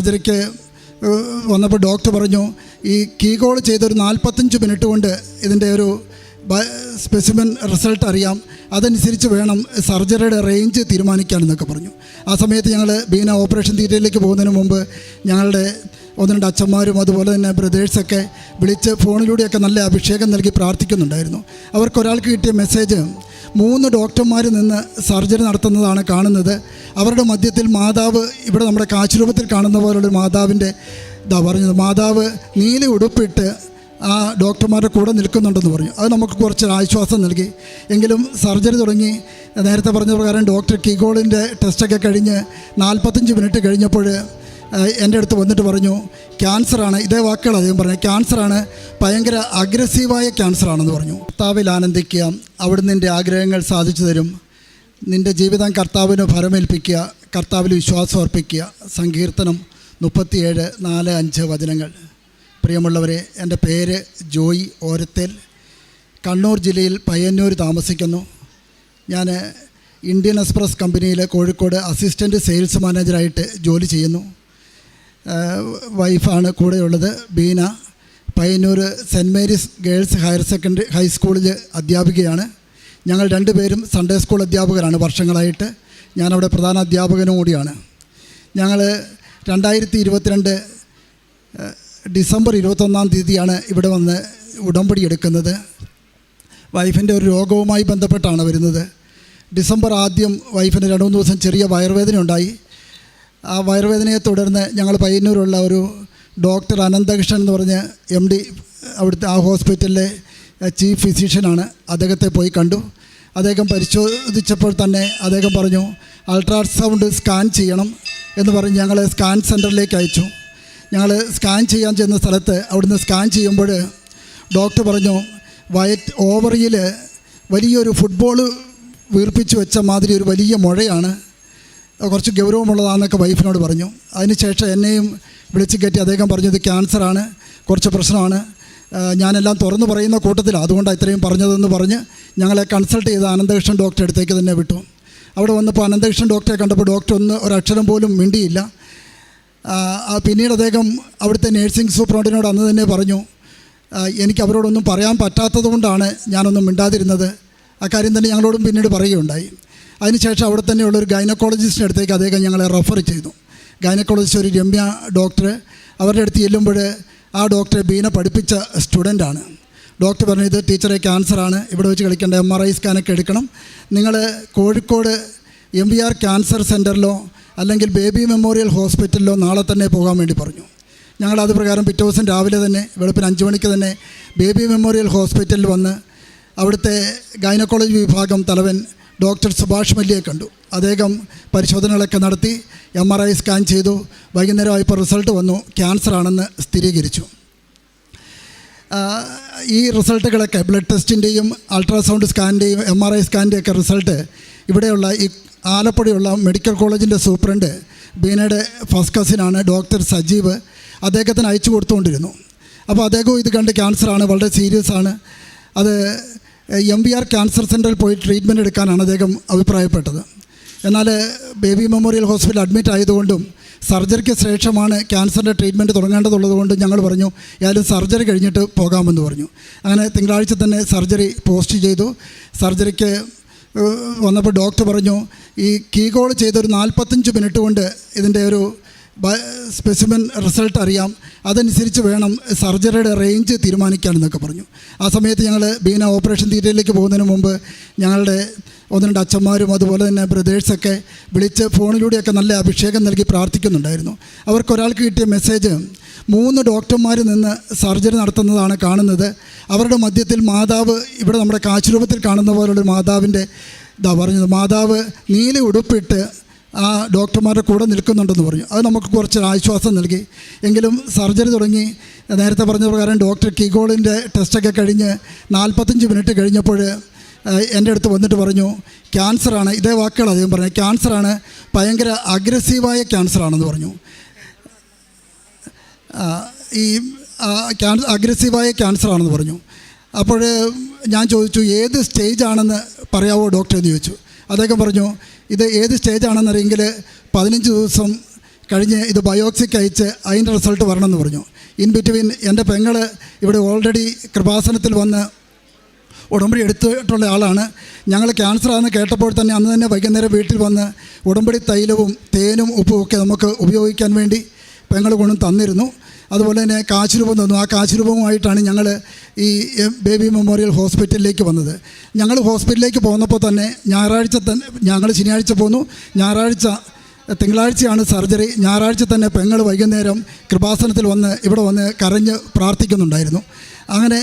സർജറിക്ക് വന്നപ്പോൾ ഡോക്ടർ പറഞ്ഞു ഈ കീകോൾ ചെയ്തൊരു നാൽപ്പത്തഞ്ച് മിനിറ്റ് കൊണ്ട് ഇതിന്റെ ഒരു സ്പെസിമെൻ റിസൾട്ട് അറിയാം. അതനുസരിച്ച് വേണം സർജറിയുടെ റേഞ്ച് തീരുമാനിക്കാൻ എന്നൊക്കെ പറഞ്ഞു. ആ സമയത്ത് ഞങ്ങൾ ബീന ഓപ്പറേഷൻ തീറ്റയിലേക്ക് പോകുന്നതിന് മുമ്പ് ഞങ്ങളുടെ ഒന്ന് രണ്ട് അച്ഛന്മാരും അതുപോലെ തന്നെ ബ്രദേഴ്സൊക്കെ വിളിച്ച് ഫോണിലൂടെയൊക്കെ നല്ല അഭിഷേകം നൽകി പ്രാർത്ഥിക്കുന്നുണ്ടായിരുന്നു. അവർക്കൊരാൾക്ക് കിട്ടിയ മെസ്സേജ് മൂന്ന് ഡോക്ടർമാർ നിന്ന് സർജറി നടത്തുന്നതാണ് കാണുന്നത്. അവരുടെ മധ്യത്തിൽ മാതാവ് ഇവിടെ നമ്മുടെ കാശുരൂപത്തിൽ കാണുന്ന പോലുള്ള മാതാവിന്റെ ഇതാ പറഞ്ഞത്. മാതാവ് നീല ഉടുപ്പിട്ട് ആ ഡോക്ടർമാരുടെ കൂടെ നിൽക്കുന്നുണ്ടെന്ന് പറഞ്ഞു. അത് നമുക്ക് കുറച്ച് ആശ്വാസം നൽകി. എങ്കിലും സർജറി തുടങ്ങി നേരത്തെ പറഞ്ഞ പ്രകാരം ഡോക്ടർ കിഗോളിന്റെ ടെസ്റ്റൊക്കെ കഴിഞ്ഞ് നാൽപ്പത്തഞ്ച് മിനിറ്റ് കഴിഞ്ഞപ്പോൾ എന്റെ അടുത്ത് വന്നിട്ട് പറഞ്ഞു ക്യാൻസറാണ്. ഇതേ വാക്കുകൾ അദ്ദേഹം പറഞ്ഞു ക്യാൻസറാണ് ഭയങ്കര അഗ്രസീവായ ക്യാൻസറാണെന്ന് പറഞ്ഞു. കർത്താവിൽ ആനന്ദിക്കുക അവിടുന്ന് നിന്റെ ആഗ്രഹങ്ങൾ സാധിച്ചു തരും. നിന്റെ ജീവിതം കർത്താവിന് ഫലമേൽപ്പിക്കുക കർത്താവിൽ വിശ്വാസം അർപ്പിക്കുക. സങ്കീർത്തനം മുപ്പത്തിയേഴ് നാല് അഞ്ച് വചനങ്ങൾ. പ്രിയമുള്ളവരെ എന്റെ പേര് ജോയി ഓരത്തേൽ. കണ്ണൂർ ജില്ലയിൽ പയ്യന്നൂർ താമസിക്കുന്നു. ഞാൻ ഇന്ത്യൻ എക്സ്പ്രസ് കമ്പനിയിലെ കോഴിക്കോട് അസിസ്റ്റന്റ് സെയിൽസ് മാനേജറായിട്ട് ജോലി ചെയ്യുന്നു. വൈഫാണ് കൂടെയുള്ളത് Beena. Payyanur saint Mary's girls higher secondary ഹൈസ്കൂളിൽ അധ്യാപികയാണ്. ഞങ്ങൾ രണ്ടുപേരും സൺഡേ സ്കൂൾ അധ്യാപകരാണ് വർഷങ്ങളായിട്ട്. ഞാനവിടെ പ്രധാന അധ്യാപകനും കൂടിയാണ്. ഞങ്ങൾ രണ്ടായിരത്തി ഇരുപത്തിരണ്ട് ഡിസംബർ ഇരുപത്തൊന്നാം തീയതിയാണ് ഇവിടെ വന്ന് ഉടമ്പടി എടുക്കുന്നത്. വൈഫിന്റെ ഒരു രോഗവുമായി ബന്ധപ്പെട്ടാണ് വരുന്നത്. ഡിസംബർ ആദ്യം വൈഫിന് രണ്ട് മൂന്ന് ദിവസം ചെറിയ വയറുവേദന ഉണ്ടായി ആ വയറുവേദനയെ തുടർന്ന് ഞങ്ങൾ പയ്യന്നൂരുള്ള ഒരു ഡോക്ടർ അനന്തകൃഷ്ണൻ എന്ന് പറഞ്ഞ് എം ഡി അവിടുത്തെ ആ ഹോസ്പിറ്റലിലെ ചീഫ് ഫിസിഷ്യനാണ് അദ്ദേഹത്തെ പോയി കണ്ടു. അദ്ദേഹം പരിശോധിച്ചപ്പോൾ തന്നെ അദ്ദേഹം പറഞ്ഞു അൾട്രാസൗണ്ട് സ്കാൻ ചെയ്യണം എന്ന് പറഞ്ഞ് ഞങ്ങളെ സ്കാൻ സെന്ററിലേക്ക് അയച്ചു. ഞങ്ങൾ സ്കാൻ ചെയ്യാൻ ചെന്ന സ്ഥലത്ത് അവിടുന്ന് സ്കാൻ ചെയ്യുമ്പോൾ ഡോക്ടർ പറഞ്ഞു വയറ്റ് ഓവറിയിൽ വലിയൊരു ഫുട്ബോൾ വീർപ്പിച്ച് വെച്ച മാതിരി ഒരു വലിയ മുഴയാണ്. കുറച്ച് ഗൗരവമുള്ളതാണെന്നൊക്കെ വൈഫിനോട് പറഞ്ഞു. അതിനുശേഷം എന്നെയും വിളിച്ച് കയറ്റി അദ്ദേഹം പറഞ്ഞത് ക്യാൻസറാണ് കുറച്ച് പ്രശ്നമാണ്. ഞാനെല്ലാം തുറന്നു പറയുന്ന കൂട്ടത്തിലാണ്. അതുകൊണ്ടാണ് ഇത്രയും പറഞ്ഞതെന്ന് പറഞ്ഞ് ഞങ്ങളെ കൺസൾട്ട് ചെയ്ത അനന്തകൃഷ്ണൻ ഡോക്ടറെ അടുത്തേക്ക് തന്നെ വിട്ടു. അവിടെ വന്നപ്പോൾ അനന്തകൃഷ്ണൻ ഡോക്ടറെ കണ്ടപ്പോൾ ഡോക്ടർ ഒന്ന് ഒരക്ഷരം പോലും മിണ്ടിയില്ല. പിന്നീട് അദ്ദേഹം അവിടുത്തെ നേഴ്സിംഗ് സൂപ്രണ്ടിനോട് അന്ന് തന്നെ പറഞ്ഞു എനിക്ക് അവരോടൊന്നും പറയാൻ പറ്റാത്തത് കൊണ്ടാണ് ഞാനൊന്നും മിണ്ടാതിരുന്നത്. അക്കാര്യം തന്നെ ഞങ്ങളോടും പിന്നീട് പറയുകയുണ്ടായി. അതിനുശേഷം അവിടെ തന്നെയുള്ള ഒരു ഗൈനക്കോളജിസ്റ്റിന്റെ അടുത്തേക്ക് അദ്ദേഹം ഞങ്ങളെ റെഫർ ചെയ്തു. ഗൈനക്കോളജിസ്റ്റ് ഒരു രമ്യ ഡോക്ടർ അവരുടെ അടുത്ത് ചെല്ലുമ്പോൾ ആ ഡോക്ടറെ ബീന പഠിപ്പിച്ച സ്റ്റുഡന്റാണ് ഡോക്ടർ പറഞ്ഞു ഇത് ടീച്ചറെ ക്യാൻസറാണ് ഇവിടെ വെച്ച് കളിക്കേണ്ട എം ആർ ഐ സ്കാനൊക്കെ എടുക്കണം. നിങ്ങൾ Kozhikode M V R cancer സെന്ററിലോ അല്ലെങ്കിൽ ബേബി മെമ്മോറിയൽ ഹോസ്പിറ്റലിലോ നാളെ തന്നെ പോകാൻ വേണ്ടി പറഞ്ഞു. ഞങ്ങൾ അത് പ്രകാരം പിറ്റേ ദിവസം രാവിലെ തന്നെ വെളുപ്പിന് അഞ്ച് മണിക്ക് തന്നെ ബേബി മെമ്മോറിയൽ ഹോസ്പിറ്റലിൽ വന്ന് അവിടുത്തെ ഗൈനക്കോളജി വിഭാഗം തലവൻ ഡോക്ടർ സുഭാഷ് മല്ലിയെ കണ്ടു. അദ്ദേഹം പരിശോധനകളൊക്കെ നടത്തി എം ആർ ഐ സ്കാൻ ചെയ്തു. വൈകുന്നേരമായപ്പോൾ റിസൾട്ട് വന്നു. ക്യാൻസർ ആണെന്ന് സ്ഥിരീകരിച്ചു. ഈ റിസൾട്ടുകളൊക്കെ ബ്ലഡ് ടെസ്റ്റിന്റെയും അൾട്രാസൗണ്ട് സ്കാനിന്റെയും എം ആർ ഐ സ്കാനിന്റെയൊക്കെ റിസൾട്ട് ഇവിടെയുള്ള ഈ ആലപ്പുഴയുള്ള മെഡിക്കൽ കോളേജിന്റെ സൂപ്രണ്ട് ബീനയുടെ ഫസ്റ്റ് കസിനാണ് ഡോക്ടർ സജീവ് അദ്ദേഹത്തിന് അയച്ചു കൊടുത്തുകൊണ്ടിരുന്നു. അപ്പോൾ അദ്ദേഹവും ഇത് കണ്ട് ക്യാൻസറാണ് വളരെ സീരിയസ് ആണ് അത് എം വി ആർ ക്യാൻസർ സെന്ററിൽ പോയി ട്രീറ്റ്മെന്റ് എടുക്കാനാണ് അദ്ദേഹം അഭിപ്രായപ്പെട്ടത്. എന്നാൽ ബേബി മെമ്മോറിയൽ ഹോസ്പിറ്റൽ അഡ്മിറ്റ് ആയതുകൊണ്ടും സർജറിക്ക് ശേഷമാണ് ക്യാൻസറിന്റെ ട്രീറ്റ്മെന്റ് തുടങ്ങേണ്ടതുള്ളത് കൊണ്ട് ഞങ്ങൾ പറഞ്ഞു ഏതായാലും സർജറി കഴിഞ്ഞിട്ട് പോകാമെന്ന് പറഞ്ഞു. അങ്ങനെ തിങ്കളാഴ്ച തന്നെ സർജറി പോസ്റ്റ് ചെയ്തു. സർജറിക്ക് വന്നപ്പോൾ ഡോക്ടർ പറഞ്ഞു ഈ കീകോൾ ചെയ്തൊരു നാൽപ്പത്തഞ്ച് മിനിറ്റ് കൊണ്ട് ഇതിന്റെ ഒരു സ്പെസിമെൻ റിസൾട്ട് അറിയാം. അതനുസരിച്ച് വേണം സർജറിയുടെ റേഞ്ച് തീരുമാനിക്കാൻ എന്നൊക്കെ പറഞ്ഞു. ആ സമയത്ത് ഞങ്ങൾ ബീന ഓപ്പറേഷൻ തീറ്റയിലേക്ക് പോകുന്നതിന് മുമ്പ് ഞങ്ങളുടെ ഒന്ന് രണ്ട് അച്ഛന്മാരും അതുപോലെ തന്നെ ബ്രദേഴ്സൊക്കെ വിളിച്ച് ഫോണിലൂടെയൊക്കെ നല്ല അഭിഷേകം നൽകി പ്രാർത്ഥിക്കുന്നുണ്ടായിരുന്നു. അവർക്കൊരാൾക്ക് കിട്ടിയ മെസ്സേജ് മൂന്ന് ഡോക്ടർമാർ നിന്ന് സർജറി നടത്തുന്നതാണ് കാണുന്നത്. അവരുടെ മധ്യത്തിൽ മാതാവ് ഇവിടെ നമ്മുടെ കാശുരൂപത്തിൽ കാണുന്ന പോലുള്ള മാതാവിന്റെ ഇതാ പറഞ്ഞത് മാതാവ് നീല ഉടുപ്പിട്ട് ആ ഡോക്ടർമാരുടെ കൂടെ നിൽക്കുന്നുണ്ടെന്ന് പറഞ്ഞു. അത് നമുക്ക് കുറച്ച് ആശ്വാസം നൽകി. എങ്കിലും സർജറി തുടങ്ങി. നേരത്തെ പറഞ്ഞ പ്രകാരം ഡോക്ടർ കീഗോളിന്റെ ടെസ്റ്റൊക്കെ കഴിഞ്ഞ് നാൽപ്പത്തഞ്ച് മിനിറ്റ് കഴിഞ്ഞപ്പോൾ എന്റെ അടുത്ത് വന്നിട്ട് പറഞ്ഞു ക്യാൻസറാണ്. ഇതേ വാക്കുകൾ അദ്ദേഹം പറഞ്ഞു ക്യാൻസറാണ് ഭയങ്കര അഗ്രസീവായ ക്യാൻസറാണെന്ന് പറഞ്ഞു. ഈ ക്യാൻസർ അഗ്രസീവായ ക്യാൻസറാണെന്ന് പറഞ്ഞു. അപ്പോൾ ഞാൻ ചോദിച്ചു ഏത് സ്റ്റേജാണെന്ന് പറയാവോ ഡോക്ടർ? എന്ന് ചോദിച്ചു. അദ്ദേഹം പറഞ്ഞു ഇത് ഏത് സ്റ്റേജാണെന്നറിയെങ്കിൽ പതിനഞ്ച് ദിവസം കഴിഞ്ഞ് ഇത് ബയോപ്സിക്ക് അയച്ച് അതിന്റെ റിസൾട്ട് വരണമെന്ന് പറഞ്ഞു. ഇൻ ബിറ്റ്വീൻ എന്റെ പെങ്ങൾ ഇവിടെ ഓൾറെഡി കൃപാസനത്തിൽ വന്ന് ഉടമ്പടി എടുത്തിട്ടുള്ള ആളാണ്. ഞങ്ങൾ ക്യാൻസർ ആണെന്ന് കേട്ടപ്പോൾ തന്നെ അന്ന് തന്നെ വൈകുന്നേരം വീട്ടിൽ വന്ന് ഉടമ്പടി തൈലവും തേനും ഉപ്പും ഒക്കെ നമുക്ക് ഉപയോഗിക്കാൻ വേണ്ടി പെങ്ങൾ കൊണ്ടും തന്നിരുന്നു. അതുപോലെ തന്നെ കാശ് രൂപം തന്നു. ആ കാശ് രൂപവുമായിട്ടാണ് ഞങ്ങൾ ഈ ബേബി മെമ്മോറിയൽ ഹോസ്പിറ്റലിലേക്ക് വന്നത്. ഞങ്ങൾ ഹോസ്പിറ്റലിലേക്ക് പോകുന്നപ്പോൾ തന്നെ ഞായറാഴ്ച തന്നെ ഞങ്ങൾ ശനിയാഴ്ച പോന്നു. ഞായറാഴ്ച തിങ്കളാഴ്ചയാണ് സർജറി. ഞായറാഴ്ച തന്നെ പെങ്ങൾ വൈകുന്നേരം കൃപാസനത്തിൽ വന്ന് ഇവിടെ വന്ന് കരഞ്ഞ് പ്രാർത്ഥിക്കുന്നുണ്ടായിരുന്നു. അങ്ങനെ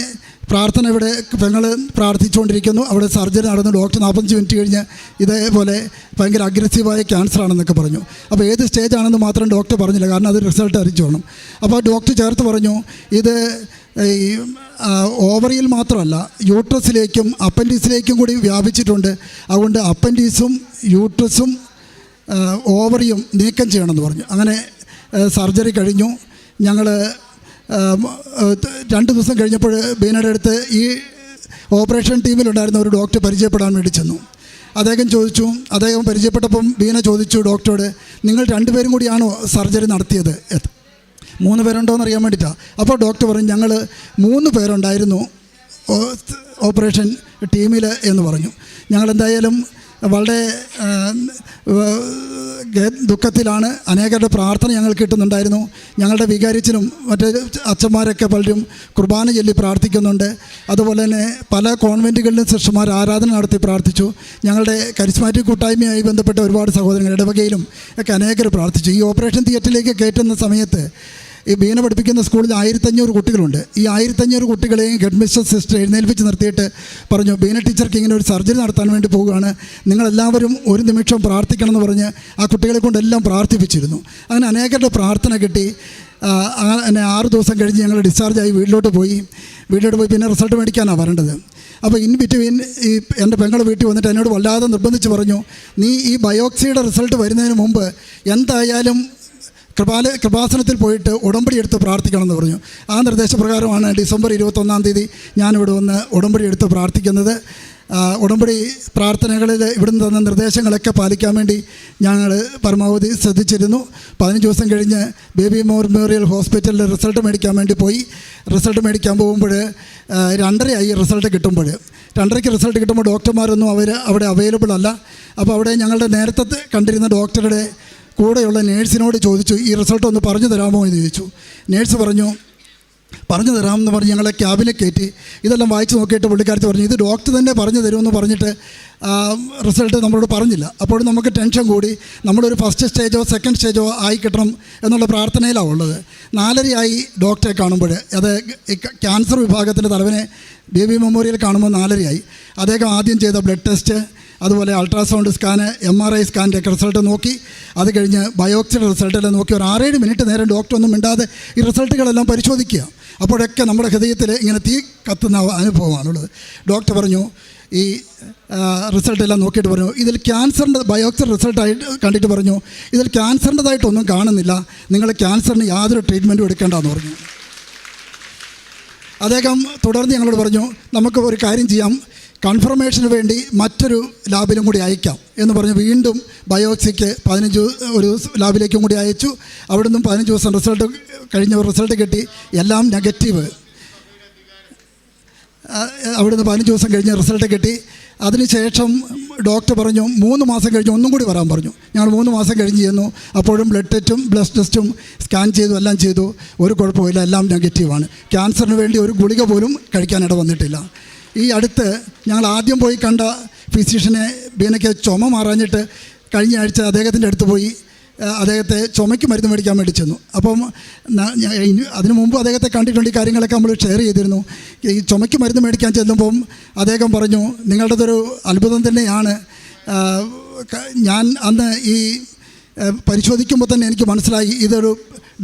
പ്രാർത്ഥന ഇവിടെ പെങ്ങൾ പ്രാർത്ഥിച്ചുകൊണ്ടിരിക്കുന്നു. അവിടെ സർജറി നടന്നു ഡോക്ടർ നാൽപ്പത്തഞ്ച് മിനിറ്റ് കഴിഞ്ഞ് ഇതേപോലെ ഭയങ്കര അഗ്രസീവായ ക്യാൻസർ ആണെന്നൊക്കെ പറഞ്ഞു. അപ്പോൾ ഏത് സ്റ്റേജ് ആണെന്ന് മാത്രം ഡോക്ടർ പറഞ്ഞില്ല. കാരണം അത് റിസൾട്ട് അറിയിച്ചു വേണം. അപ്പോൾ ഡോക്ടർ ചേർത്ത് പറഞ്ഞു ഇത് ഈ ഓവറിയിൽ മാത്രമല്ല യൂട്രസിലേക്കും അപ്പൻഡീസിലേക്കും കൂടി വ്യാപിച്ചിട്ടുണ്ട്. അതുകൊണ്ട് അപ്പൻഡീസും യൂട്രസും ഓവറിയും നീക്കം ചെയ്യണമെന്ന് പറഞ്ഞു. അങ്ങനെ സർജറി കഴിഞ്ഞു. ഞങ്ങൾ രണ്ട് ദിവസം കഴിഞ്ഞപ്പോൾ ബീനയുടെ അടുത്ത് ഈ ഓപ്പറേഷൻ ടീമിലുണ്ടായിരുന്ന ഒരു ഡോക്ടർ പരിചയപ്പെടാൻ വേണ്ടി ചെന്നു. അദ്ദേഹം ചോദിച്ചു അദ്ദേഹം പരിചയപ്പെട്ടപ്പം ബീന ചോദിച്ചു ഡോക്ടറോട് നിങ്ങൾ രണ്ടുപേരും കൂടിയാണോ സർജറി നടത്തിയത്. മൂന്ന് പേരുണ്ടോ എന്ന് അറിയാൻ വേണ്ടിയിട്ടാണ് അപ്പോൾ ഡോക്ടർ പറഞ്ഞു ഞങ്ങൾ മൂന്ന് പേരുണ്ടായിരുന്നു ഓപ്പറേഷൻ ടീമിൽ എന്ന് പറഞ്ഞു. ഞങ്ങൾ എന്തായാലും വളരെ ദുഃഖത്തിലാണ് അനേകരുടെ പ്രാർത്ഥന ഞങ്ങൾ കിട്ടുന്നുണ്ടായിരുന്നു. ഞങ്ങളുടെ വികാരിച്ചനും മറ്റേ അച്ഛന്മാരൊക്കെ പലരും കുർബാന ചൊല്ലി പ്രാർത്ഥിക്കുന്നുണ്ട്. അതുപോലെ തന്നെ പല കോൺവെന്റുകളിലും സിസ്റ്റർമാർ ആരാധന നടത്തി പ്രാർത്ഥിച്ചു. ഞങ്ങളുടെ കരിസ്മാറ്റിക് കൂട്ടായ്മയായി ബന്ധപ്പെട്ട ഒരുപാട് സഹോദരങ്ങൾ ഇടവകയിലും ഒക്കെ അനേകർ പ്രാർത്ഥിച്ചു. ഈ ഓപ്പറേഷൻ തിയേറ്ററിലേക്ക് കയറ്റുന്ന സമയത്ത് ഈ ബീന പഠിപ്പിക്കുന്ന സ്കൂളിൽ ആയിരത്തഞ്ഞൂറ് കുട്ടികളുണ്ട്. ഈ ആയിരത്തഞ്ഞൂറ് കുട്ടികളെയും ഹെഡ് മിസ്റ്റർ സിസ്റ്റർ എഴുന്നേൽപ്പിച്ച് നിർത്തിയിട്ട് പറഞ്ഞു ബീന ടീച്ചർക്ക് ഇങ്ങനെ ഒരു സർജറി നടത്താൻ വേണ്ടി പോവുകയാണ്. നിങ്ങളെല്ലാവരും ഒരു നിമിഷം പ്രാർത്ഥിക്കണം എന്ന് പറഞ്ഞ് ആ കുട്ടികളെ കൊണ്ടെല്ലാം പ്രാർത്ഥിപ്പിച്ചിരുന്നു. അങ്ങനെ അനേകരുടെ പ്രാർത്ഥന കിട്ടി. എന്നെ ആറ് ദിവസം കഴിഞ്ഞ് ഞങ്ങൾ ഡിസ്ചാർജായി വീട്ടിലോട്ട് പോയി. വീട്ടിലോട്ട് പോയി പിന്നെ റിസൾട്ട് മേടിക്കാനാണ് വരേണ്ടത് അപ്പോൾ ഇൻ ബിറ്റ്വീൻ ഈ എന്റെ പെങ്ങൾ വീട്ടിൽ വന്നിട്ട് എന്നോട് വല്ലാതെ നിർബന്ധിച്ച് പറഞ്ഞു നീ ഈ ബയോക്സിയുടെ റിസൾട്ട് വരുന്നതിന് മുമ്പ് എന്തായാലും കൃപാല കൃപാസനത്തിൽ പോയിട്ട് ഉടമ്പടി എടുത്ത് പ്രാർത്ഥിക്കണം എന്ന് പറഞ്ഞു. ആ നിർദ്ദേശപ്രകാരമാണ് ഡിസംബർ ഇരുപത്തൊന്നാം തീയതി ഞാനിവിടെ വന്ന് ഉടമ്പടി എടുത്ത് പ്രാർത്ഥിക്കുന്നത്. ഉടമ്പടി പ്രാർത്ഥനകളിൽ ഇവിടുന്ന് തന്ന നിർദ്ദേശങ്ങളൊക്കെ പാലിക്കാൻ വേണ്ടി ഞങ്ങൾ പരമാവധി ശ്രദ്ധിച്ചിരുന്നു. പതിനഞ്ച് ദിവസം കഴിഞ്ഞ് ബേബി മെമ്മോറിയൽ ഹോസ്പിറ്റലിൽ റിസൾട്ട് മേടിക്കാൻ വേണ്ടി പോയി. റിസൾട്ട് മേടിക്കാൻ പോകുമ്പോൾ രണ്ടരയായി റിസൾട്ട് കിട്ടുമ്പോൾ. രണ്ടരയ്ക്ക് റിസൾട്ട് കിട്ടുമ്പോൾ ഡോക്ടർമാരൊന്നും അവർ അവിടെ അവൈലബിൾ അല്ല. അപ്പോൾ അവിടെ ഞങ്ങളുടെ നേരത്തെ കണ്ടിരുന്ന ഡോക്ടറുടെ കൂടെയുള്ള നേഴ്സിനോട് ചോദിച്ചു ഈ റിസൾട്ട് ഒന്ന് പറഞ്ഞു തരാമോ? എന്ന് ചോദിച്ചു. നേഴ്സ് പറഞ്ഞു പറഞ്ഞു തരാമെന്ന് പറഞ്ഞ് ഞങ്ങളെ ക്യാബിനെ കയറ്റി. ഇതെല്ലാം വായിച്ച് നോക്കിയിട്ട് പുള്ളിക്കാരത്ത് പറഞ്ഞു ഇത് ഡോക്ടർ തന്നെ പറഞ്ഞു തരുമെന്ന് പറഞ്ഞിട്ട് റിസൾട്ട് നമ്മളോട് പറഞ്ഞില്ല. അപ്പോൾ നമുക്ക് ടെൻഷൻ കൂടി. നമ്മളൊരു ഫസ്റ്റ് സ്റ്റേജോ സെക്കൻഡ് സ്റ്റേജോ ആയി കിട്ടണം എന്നുള്ള പ്രാർത്ഥനയിലാണ് ഉള്ളത്. നാലരയായി ഡോക്ടറെ കാണുമ്പോൾ അത് ക്യാൻസർ വിഭാഗത്തിന്റെ തലവനെ ബേബി മെമ്മോറിയൽ കാണുമ്പോൾ നാലരയായി. അദ്ദേഹം ആദ്യം ചെയ്ത ബ്ലഡ് ടെസ്റ്റ് അതുപോലെ ultrasound scan M R I സ്കാനിന്റെ ഒക്കെ റിസൾട്ട് നോക്കി. അത് കഴിഞ്ഞ് ബയോക്സിയുടെ റിസൾട്ടെല്ലാം നോക്കി. ഒരു ആറേഴ് മിനിറ്റ് നേരം ഡോക്ടർ ഒന്നും മിണ്ടാതെ ഈ റിസൾട്ടുകളെല്ലാം പരിശോധിക്കുക. അപ്പോഴൊക്കെ നമ്മുടെ ഹൃദയത്തിൽ ഇങ്ങനെ തീ കത്തുന്ന അനുഭവമാണുള്ളത്. ഡോക്ടർ പറഞ്ഞു ഈ റിസൾട്ടെല്ലാം നോക്കിയിട്ട് പറഞ്ഞു ഇതിൽ ക്യാൻസറിന്റെ ബയോപ്സി റിസൾട്ടായിട്ട് കണ്ടിട്ട് പറഞ്ഞു ഇതിൽ ക്യാൻസറിന്റെതായിട്ടൊന്നും കാണുന്നില്ല. നിങ്ങൾ ക്യാൻസറിന് യാതൊരു ട്രീറ്റ്മെന്റും എടുക്കേണ്ടെന്ന് പറഞ്ഞു. അദ്ദേഹം തുടർന്ന് ഞങ്ങളോട് പറഞ്ഞു നമുക്ക് ഒരു കാര്യം ചെയ്യാം. കൺഫർമേഷന് വേണ്ടി മറ്റൊരു ലാബിലും കൂടി അയക്കാം. എന്ന് പറഞ്ഞ് വീണ്ടും ബയോപ്സിക്ക് പതിനഞ്ച് ഒരു ലാബിലേക്കും കൂടി അയച്ചു. അവിടെ നിന്നും പതിനഞ്ച് ദിവസം റിസൾട്ട് കഴിഞ്ഞ റിസൾട്ട് കിട്ടി. എല്ലാം നെഗറ്റീവ്. അവിടുന്ന് പതിനഞ്ച് ദിവസം കഴിഞ്ഞ് റിസൾട്ട് കിട്ടി. അതിനുശേഷം ഡോക്ടർ പറഞ്ഞു മൂന്ന് മാസം കഴിഞ്ഞ് ഒന്നും കൂടി വരാൻ പറഞ്ഞു. ഞങ്ങൾ മൂന്ന് മാസം കഴിഞ്ഞ് ചെയ്യുന്നു അപ്പോഴും ബ്ലഡ് ടെസ്റ്റും ബ്ലഡ് ടെസ്റ്റും സ്കാൻ ചെയ്തു എല്ലാം ചെയ്തു. ഒരു കുഴപ്പമില്ല എല്ലാം നെഗറ്റീവാണ് ക്യാൻസറിന് വേണ്ടി ഒരു ഗുളിക പോലും കഴിക്കാനിട വന്നിട്ടില്ല. ഈ അടുത്ത് ഞങ്ങൾ ആദ്യം പോയി കണ്ട ഫിസിഷ്യനെ ബീനയ്ക്ക് ചുമ മാറാഞ്ഞിട്ട് കഴിഞ്ഞ ആഴ്ച അദ്ദേഹത്തിന്റെ അടുത്ത് പോയി അദ്ദേഹത്തെ ചുമയ്ക്ക് മരുന്ന് മേടിക്കാൻ വേണ്ടി ചെന്നു. അപ്പം അതിനു മുമ്പ് അദ്ദേഹത്തെ കണ്ടിട്ടുണ്ട് ഈ കാര്യങ്ങളൊക്കെ നമ്മൾ ഷെയർ ചെയ്തിരുന്നു. ഈ ചുമയ്ക്ക് മരുന്ന് മേടിക്കാൻ ചെല്ലുമ്പം അദ്ദേഹം പറഞ്ഞു നിങ്ങളുടേതൊരു അത്ഭുതം തന്നെയാണ്. ഞാൻ അന്ന് ഈ പരിശോധിക്കുമ്പോൾ തന്നെ എനിക്ക് മനസ്സിലായി ഇതൊരു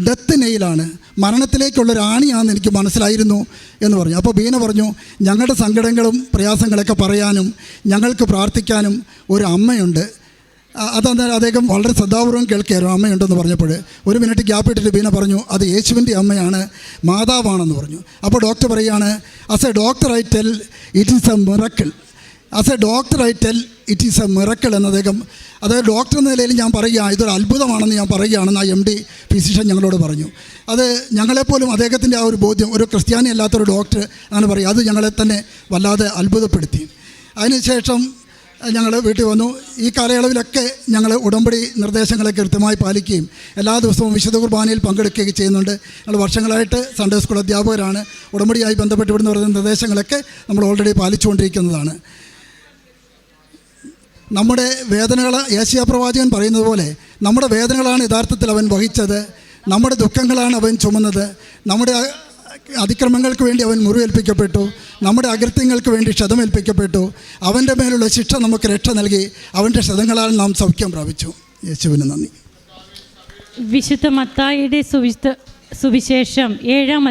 ഡെത്ത് നെയിലാണ് മരണത്തിലേക്കുള്ള ഒരു ആണിയാണെന്ന് എനിക്ക് മനസ്സിലായിരുന്നു എന്ന് പറഞ്ഞു. അപ്പോൾ ബീന പറഞ്ഞു ഞങ്ങളുടെ സങ്കടങ്ങളും പ്രയാസങ്ങളൊക്കെ പറയാനും ഞങ്ങൾക്ക് പ്രാർത്ഥിക്കാനും ഒരു അമ്മയുണ്ട്. അതന്നേരം അദ്ദേഹം വളരെ ശ്രദ്ധാപൂർവം കേൾക്കുകയായിരുന്നു അമ്മയുണ്ടെന്ന് പറഞ്ഞപ്പോൾ ഒരു മിനിറ്റ് ഗ്യാപ്പ് ഇട്ടിട്ട് ബീന പറഞ്ഞു അത് യേശുവിന്റെ അമ്മയാണ് മാതാവാണെന്ന് പറഞ്ഞു. അപ്പോൾ ഡോക്ടർ പറയുകയാണ് as a doctor I tell it is a miracle as a doctor I tell it is a miracle എന്ന് അദ്ദേഹം അതായത് ഡോക്ടർ എന്ന നിലയിൽ ഞാൻ പറയുക ഇതൊരു അത്ഭുതമാണെന്ന് ഞാൻ പറയുകയാണെന്ന് ആ എം ഡി ഫിസിഷ്യൻ ഞങ്ങളോട് പറഞ്ഞു. അത് ഞങ്ങളെപ്പോലും അദ്ദേഹത്തിന്റെ ആ ഒരു ബോധ്യം ഒരു ക്രിസ്ത്യാനി അല്ലാത്തൊരു ഡോക്ടർ ആണ് പറയുക അത് ഞങ്ങളെ തന്നെ വല്ലാതെ അത്ഭുതപ്പെടുത്തി. അതിനുശേഷം ഞങ്ങൾ വീട്ടിൽ വന്നു. ഈ കാലയളവിലൊക്കെ ഞങ്ങൾ ഉടമ്പടി നിർദ്ദേശങ്ങളെ കൃത്യമായി പാലിക്കുകയും എല്ലാ ദിവസവും വിശുദ്ധ കുർബാനയിൽ പങ്കെടുക്കുകയും ചെയ്യുന്നുണ്ട്. ഞങ്ങൾ വർഷങ്ങളായിട്ട് സൺഡേ സ്കൂൾ അധ്യാപകരാണ്. ഉടമ്പടിയായി ബന്ധപ്പെട്ട് ഇവിടുന്ന് പറയുന്ന നിർദ്ദേശങ്ങളൊക്കെ നമ്മൾ ഓൾറെഡി പാലിച്ചുകൊണ്ടിരിക്കുന്നതാണ്. നമ്മുടെ വേദനകൾ ഏഷ്യ പ്രവാചകൻ പറയുന്നത് പോലെ നമ്മുടെ വേദനകളാണ് യഥാർത്ഥത്തിൽ അവൻ വഹിച്ചത്. നമ്മുടെ ദുഃഖങ്ങളാണ് അവൻ ചുമന്നത്. നമ്മുടെ അതിക്രമങ്ങൾക്ക് വേണ്ടി അവൻ മുറിവേൽപ്പിക്കപ്പെട്ടു. നമ്മുടെ അകൃത്യങ്ങൾക്ക് വേണ്ടി ക്ഷതമേൽപ്പിക്കപ്പെട്ടു. അവന്റെ മേലുള്ള ശിക്ഷ നമുക്ക് രക്ഷ നൽകി അവന്റെ ക്ഷതങ്ങളാൽ നാം സൗഖ്യം പ്രാപിച്ചു. യേശുവിന് നന്ദി. വിശുദ്ധ മത്തായിയുടെ സുവിശേഷം ഏഴാം